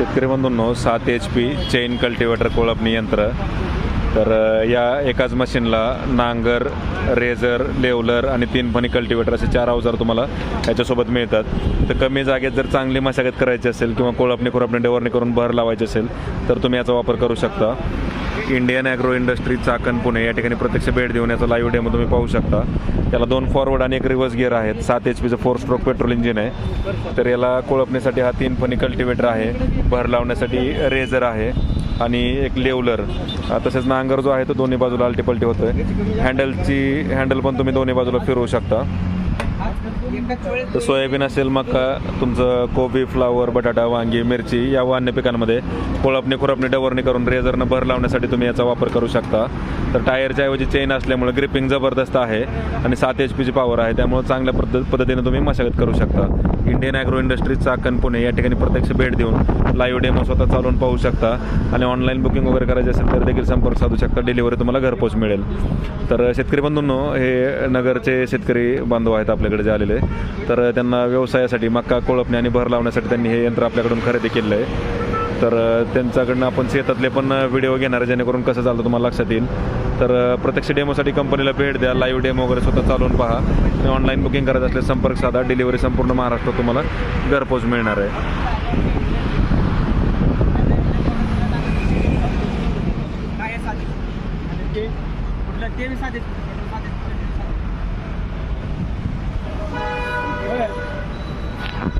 शेतकरी बंधूंनो सात एच पी चेन कल्टिवेटर कोळपणी यंत्र तर या एकाच मशीनला नांगर रेझर लेवलर आणि तीन फणी कल्टिवेटर असे चार अवजार तुम्हाला याच्यासोबत मिळतात. तर कमी जागेत जर चांगली मशागत करायची असेल किंवा कोळपणी खुरपणी डेवरणी करून भर लावायची असेल तर तुम्ही याचा वापर करू शकता. Indian agro industry Chakan Pune या ठिकाणी प्रत्यक्ष भेट देऊन याचा लाईव्ह डेमो तुम्ही पाहू शकता. त्याला दोन फॉरवर्ड आणि एक रिव्हर्स गिअर आहेत. सात एच पीचं फोर स्ट्रोक पेट्रोल इंजिन आहे. तर याला कोळपण्यासाठी हा तीन फणी कल्टिवेटर आहे. भर लावण्यासाठी रेझर आहे. आणि एक लेवलर. तसेच नांगर जो आहे तो दोन्ही बाजूला अल्टीपल्टी होतोय. हँडलची हँडल पण तुम्ही दोन्ही बाजूला फिरवू शकता. तर सोयाबीन असेल मका तुमचं कोबी फ्लावर बटाटा वांगी मिरची या अन्य पिकांमध्ये कोळपणी खुरपणी डवरणी करून रेझरनं भर लावण्यासाठी तुम्ही याचा वापर करू शकता. तर टायरच्या ऐवजी चेन असल्यामुळे ग्रिपिंग जबरदस्त आहे आणि सात एच पीची पॉवर आहे. त्यामुळे चांगल्या पद्धत पद्धतीने तुम्ही मशागत करू शकता. Indian agro industries Chakan Pune या ठिकाणी प्रत्यक्ष भेट देऊन लाईव्ह डेमो स्वतः चालवून पाहू शकता. आणि ऑनलाईन बुकिंग वगैरे करायचे असेल तर देखील संपर्क साधू शकता. डिलिव्हरी तुम्हाला घरपोच मिळेल. तर शेतकरी बंधूंनो हे नगरचे शेतकरी बांधव आहेत आपल्याकडे जे आलेले. तर त्यांना व्यवसायासाठी मक्का कोळपणे आणि भर लावण्यासाठी त्यांनी हे यंत्र आपल्याकडून खरेदी केलेलं आहे. तर त्यांच्याकडनं आपण शेतातले पण व्हिडिओ घेणार आहे, जेणेकरून कसं चालतं तुम्हाला लक्षात येईल. तर प्रत्यक्ष डेमोसाठी कंपनीला भेट द्या लाईव्ह डेमो वगैरे स्वतः चालवून पहा. ऑनलाईन बुकिंग करायचं असल्यास संपर्क साधा डिलिव्हरी संपूर्ण महाराष्ट्रात तुम्हाला घरपोच मिळणार आहे. कुठल्या तेवीस आधी